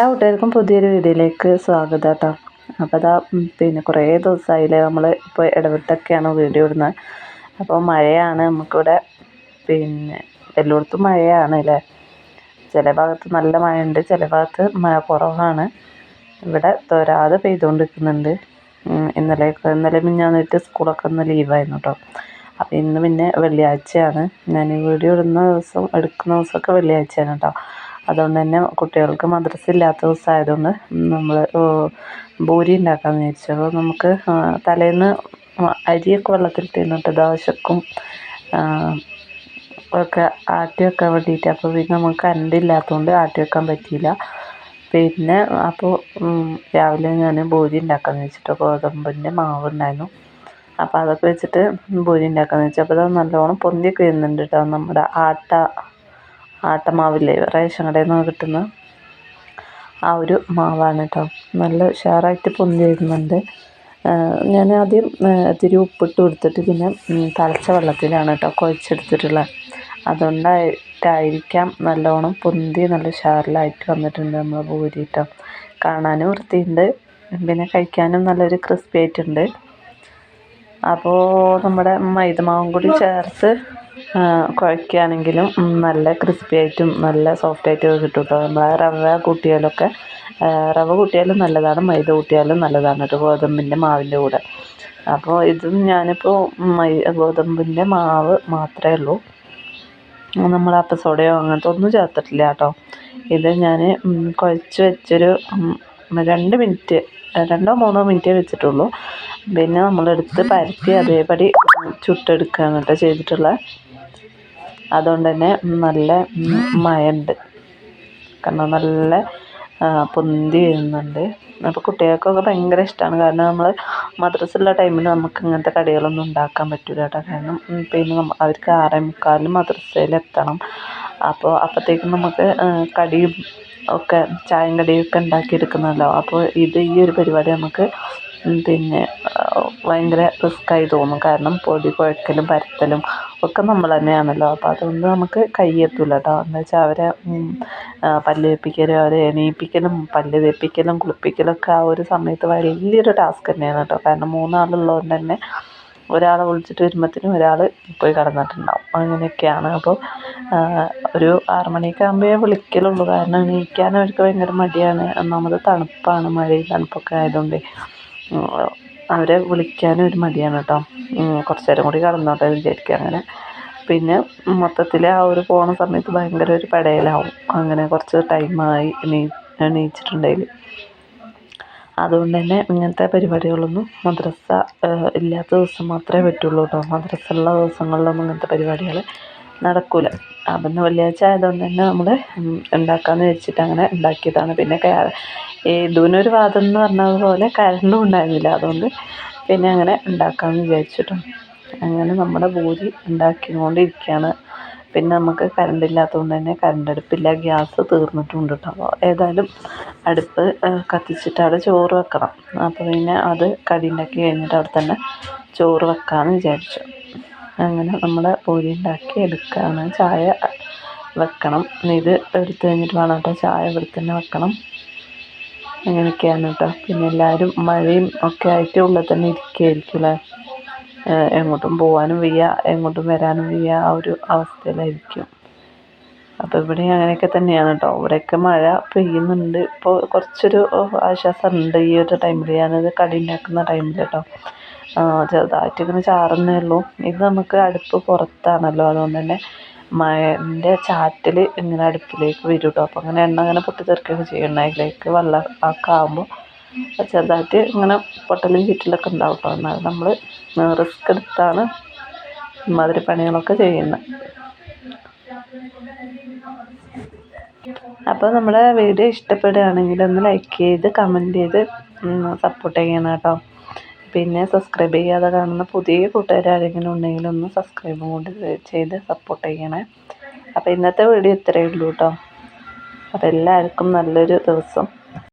എല്ലാ കൂട്ടുകാർക്കും പുതിയൊരു വീഡിയോയിലേക്ക് സ്വാഗതം കേട്ടോ അപ്പോൾ അതാ പിന്നെ കുറേ ദിവസമായില്ലേ നമ്മൾ ഇപ്പോൾ ഇടവിട്ടൊക്കെയാണ് വീഡിയോ ഇടുന്നത്. അപ്പോൾ മഴയാണ് നമുക്കിവിടെ പിന്നെ എല്ലായിടത്തും മഴയാണ് അല്ലേ? ചില ഭാഗത്ത് നല്ല മഴയുണ്ട് ചില ഭാഗത്ത് മഴ കുറവാണ്. ഇവിടെ തൊരാതെ പെയ്തുകൊണ്ടിരിക്കുന്നുണ്ട്. ഇന്നലെ ഇന്നലെ മിഞ്ഞാന്നിട്ട് സ്കൂളൊക്കെ ഒന്ന് ലീവായിരുന്നു കേട്ടോ. അപ്പോൾ ഇന്ന് പിന്നെ വെള്ളിയാഴ്ചയാണ്. ഞാൻ ഈ വീഡിയോ ഇടുന്ന ദിവസം എടുക്കുന്ന ദിവസമൊക്കെ വെള്ളിയാഴ്ചയാണ് കേട്ടോ. അതുകൊണ്ട് തന്നെ കുട്ടികൾക്ക് മദ്രസ ഇല്ലാത്ത ദിവസമായതുകൊണ്ട് നമ്മൾ ഭൂരി ഉണ്ടാക്കാൻ വിചാരിച്ചു. അപ്പോൾ നമുക്ക് തലേന്ന് അരിയൊക്കെ വെള്ളത്തിൽ തിന്നിട്ട് ദോശക്കും ഒക്കെ ആട്ടി വെക്കാൻ വേണ്ടിയിട്ട്. അപ്പോൾ പിന്നെ നമുക്ക് കറണ്ട് ഇല്ലാത്തതുകൊണ്ട് ആട്ടി വെക്കാൻ പറ്റിയില്ല. പിന്നെ അപ്പോൾ രാവിലെ ഞാൻ ഭൂരി ഉണ്ടാക്കാമെന്ന് വെച്ചിട്ട് ഗോതമ്പിന്റെ മാവ് ഉണ്ടായിരുന്നു. അപ്പോൾ അതൊക്കെ വെച്ചിട്ട് ഭൂരി ഉണ്ടാക്കാമെന്ന് വെച്ചു അപ്പോൾ അത് നല്ലോണം പൊന്തിയൊക്കെ വരുന്നുണ്ട് കേട്ടോ. നമ്മുടെ ആട്ട ആട്ടമാവില്ലേ? റേഷൻ കടയിൽ നിന്ന് കിട്ടുന്ന ആ ഒരു മാവാണ് കേട്ടോ നല്ല ഉഷാറായിട്ട് പൊന്തി വരുന്നുണ്ട് ഞാൻ ആദ്യം ഇത്തിരി ഉപ്പിട്ട് കൊടുത്തിട്ട് പിന്നെ തളച്ച വെള്ളത്തിലാണ് കേട്ടോ കുഴച്ചെടുത്തിട്ടുള്ളത് അതുകൊണ്ടായിട്ടായിരിക്കാം നല്ലോണം പൊന്തി നല്ല ഉഷാറിലായിട്ട് വന്നിട്ടുണ്ട് നമ്മൾ പൂരി കേട്ടോ കാണാനും വൃത്തിയുണ്ട്. പിന്നെ കഴിക്കാനും നല്ലൊരു ക്രിസ്പി ആയിട്ടുണ്ട്. അപ്പോൾ നമ്മുടെ മൈദമാവും കൂടി ചേർത്ത് കുഴക്കുകയാണെങ്കിലും നല്ല ക്രിസ്പി ആയിട്ടും നല്ല സോഫ്റ്റ് ആയിട്ടും കിട്ടും കേട്ടോ. നമ്മൾ റവ കൂട്ടിയാലൊക്കെ റവ കൂട്ടിയാലും നല്ലതാണ് മൈദ കൂട്ടിയാലും നല്ലതാണ് കേട്ടോ ഗോതമ്പിന്റെ മാവിന്റെ കൂടെ. അപ്പോൾ ഇതും ഞാനിപ്പോൾ മൈ ഗോതമ്പിന്റെ മാവ് മാത്രമേ ഉള്ളൂ. നമ്മൾ അപ്പസോഡയോ അങ്ങനത്തെ ഒന്നും ചേർത്തിട്ടില്ല കേട്ടോ. ഇത് ഞാൻ കുഴച്ച് വെച്ചൊരു രണ്ട് മിനിറ്റ് രണ്ടോ മൂന്നോ മിനിറ്റേ വെച്ചിട്ടുള്ളൂ. പിന്നെ നമ്മളെടുത്ത് പരത്തി അതേപടി ചുട്ടെടുക്കുകയാണ് കേട്ടോ ചെയ്തിട്ടുള്ളത് അതുകൊണ്ട് തന്നെ നല്ല മയമുണ്ട് കാരണം നല്ല പൊന്തി വരുന്നുണ്ട്. അപ്പോൾ കുട്ടികൾക്കൊക്കെ ഭയങ്കര ഇഷ്ടമാണ് കാരണം നമ്മൾ മദ്രസയുള്ള ടൈമിൽ നമുക്ക് ഇങ്ങനത്തെ കടികളൊന്നും ഉണ്ടാക്കാൻ പറ്റില്ല കേട്ടോ. കാരണം പിന്നെ നമ്മൾ അവർക്ക് ആറേ മുക്കാലിന് മദ്രസയിൽ എത്തണം അപ്പോൾ അപ്പോഴത്തേക്കും നമുക്ക് കടിയും ഒക്കെ ചായയും കടിയൊക്കെ എടുക്കുന്നതല്ലോ അപ്പോൾ ഇത് ഈ ഒരു പരിപാടി നമുക്ക് പിന്നെ ഭയങ്കര റിസ്ക്കായി തോന്നും. കാരണം പൊടി കുഴക്കലും പരത്തലും ഒക്കെ നമ്മൾ തന്നെയാണല്ലോ. അപ്പോൾ അതുകൊണ്ട് നമുക്ക് കയ്യെത്തൂല കേട്ടോ. എന്ന് വെച്ചാൽ അവരെ പല്ല് തേപ്പിക്കലും അവരെ എണീപ്പിക്കലും പല്ല് തേപ്പിക്കലും കുളിപ്പിക്കലും ഒക്കെ ആ ഒരു സമയത്ത് വലിയൊരു ടാസ്ക് തന്നെയാണ് കേട്ടോ. കാരണം മൂന്നാളുള്ളതുകൊണ്ട് തന്നെ ഒരാളെ വിളിച്ചിട്ട് വരുമ്പോഴത്തേനും ഒരാൾ പോയി കിടന്നിട്ടുണ്ടാവും. അങ്ങനെയൊക്കെയാണ്. അപ്പോൾ ഒരു ആറ് മണിയൊക്കെ ആകുമ്പോഴേ വിളിക്കലുള്ളൂ. കാരണം എണീക്കാൻ അവർക്ക് ഭയങ്കര മടിയാണ്. ഒന്നാമത് തണുപ്പാണ് മഴയും തണുപ്പൊക്കെ ആയതുകൊണ്ട്. അവരെ വിളിക്കാനും ഒരു മടിയാണ് കേട്ടോ. കുറച്ച് നേരം കൂടി കിടന്നോട്ടെ വിചാരിക്കുക വിചാരിക്കും അങ്ങനെ. പിന്നെ മൊത്തത്തിൽ ആ ഒരു പോണ സമയത്ത് ഭയങ്കര ഒരു പടയലാവും. അങ്ങനെ കുറച്ച് ടൈമായി എണീ എണീച്ചിട്ടുണ്ടെങ്കിൽ അതുകൊണ്ട് തന്നെ ഇങ്ങനത്തെ പരിപാടികളൊന്നും മദ്രസ ഇല്ലാത്ത ദിവസം മാത്രമേ പറ്റുള്ളൂ കേട്ടോ മദ്രസ ഉള്ള ദിവസങ്ങളിലൊന്നും ഇങ്ങനത്തെ പരിപാടികൾ നടക്കില്ല അപ്പം വെള്ളിയാഴ്ച ആയതുകൊണ്ട് തന്നെ നമ്മൾ ഉണ്ടാക്കാമെന്ന് വെച്ചിട്ട് അങ്ങനെ ഉണ്ടാക്കിയതാണ്. പിന്നെ ഇതിനൊരു വാദം എന്ന് പറഞ്ഞതുപോലെ കരണ്ടും ഉണ്ടായിരുന്നില്ല. അതുകൊണ്ട് പിന്നെ അങ്ങനെ ഉണ്ടാക്കാമെന്ന് വിചാരിച്ചിട്ടുണ്ട് അങ്ങനെ നമ്മുടെ ഭൂരി ഉണ്ടാക്കിക്കൊണ്ടിരിക്കുകയാണ്. പിന്നെ നമുക്ക് കറണ്ട് ഇല്ലാത്തതുകൊണ്ട് തന്നെ കറണ്ട് അടുപ്പില്ല. ഗ്യാസ് തീർന്നിട്ടുണ്ട് കേട്ടോ അപ്പോൾ ഏതായാലും അടുപ്പ് കത്തിച്ചിട്ട് ചോറ് വെക്കണം. അപ്പോൾ പിന്നെ അത് കടി ഉണ്ടാക്കി കഴിഞ്ഞിട്ട് അവിടെ തന്നെ ചോറ് വെക്കാമെന്ന് വിചാരിച്ചു. അങ്ങനെ നമ്മൾ പൂരി ഉണ്ടാക്കി എടുക്കുകയാണ് ചായ വെക്കണം. ഇത് എടുത്തു കഴിഞ്ഞിട്ട് വേണം കേട്ടോ. ചായ ഇവിടെ തന്നെ വെക്കണം. അങ്ങനെയൊക്കെയാണ് കേട്ടോ. പിന്നെ എല്ലാവരും മഴയും ഒക്കെ ആയിട്ട് ഉള്ളിൽ തന്നെ ഇരിക്കുകയായിരിക്കും അല്ലേ? എങ്ങോട്ടും പോകാനും വയ്യ എങ്ങോട്ടും വരാനും വയ്യ ആ ഒരു അവസ്ഥയിലായിരിക്കും. അപ്പോൾ ഇവിടെ അങ്ങനെയൊക്കെ തന്നെയാണ് കേട്ടോ ഇവിടെയൊക്കെ മഴ പെയ്യുന്നുണ്ട്. ഇപ്പോൾ കുറച്ചൊരു ആശ്വാസം ഉണ്ട് ഈ ഒരു ടൈമിൽ ഞാനത് കടി ഉണ്ടാക്കുന്ന ടൈമിൽ കേട്ടോ ചെറുതായിട്ട് ഇങ്ങനെ ചാറുന്നേ ഉള്ളൂ. ഇത് നമുക്ക് അടുപ്പ് പുറത്താണല്ലോ. അതുകൊണ്ട് തന്നെ മഴന്റെ ചാറ്റൽ ഇങ്ങനെ അടുപ്പിലേക്ക് വരും കേട്ടോ അപ്പോൾ അങ്ങനെ എണ്ണ അങ്ങനെ പൊട്ടിത്തെറിക്കുകയൊക്കെ ചെയ്യണം. അതിലേക്ക് വെള്ളം ഒക്കെ ആകുമ്പോൾ ചെറുതായിട്ട് ഇങ്ങനെ പൊട്ടലും ചുറ്റലൊക്കെ ഉണ്ടാവും കേട്ടോ എന്നാൽ നമ്മൾ റിസ്ക് എടുത്താണ് ഇമാതിരി പണികളൊക്കെ ചെയ്യുന്നത്. അപ്പോൾ നമ്മുടെ വീഡിയോ ഇഷ്ടപ്പെടുകയാണെങ്കിൽ ഒന്ന് ലൈക്ക് ചെയ്ത് കമന്റ് ചെയ്ത് സപ്പോർട്ട് ചെയ്യണം കേട്ടോ പിന്നെ സബ്സ്ക്രൈബ് ചെയ്യാതെ കാണുന്ന പുതിയ കൂട്ടുകാർ ആരെങ്കിലും ഉണ്ടെങ്കിൽ ഒന്ന് സബ്സ്ക്രൈബും കൂടി ചെയ്ത് സപ്പോർട്ട് ചെയ്യണേ. അപ്പോൾ ഇന്നത്തെ വീഡിയോ ഇത്രയേ ഉള്ളൂ കേട്ടോ അപ്പോൾ എല്ലാവർക്കും നല്ലൊരു ദിവസം.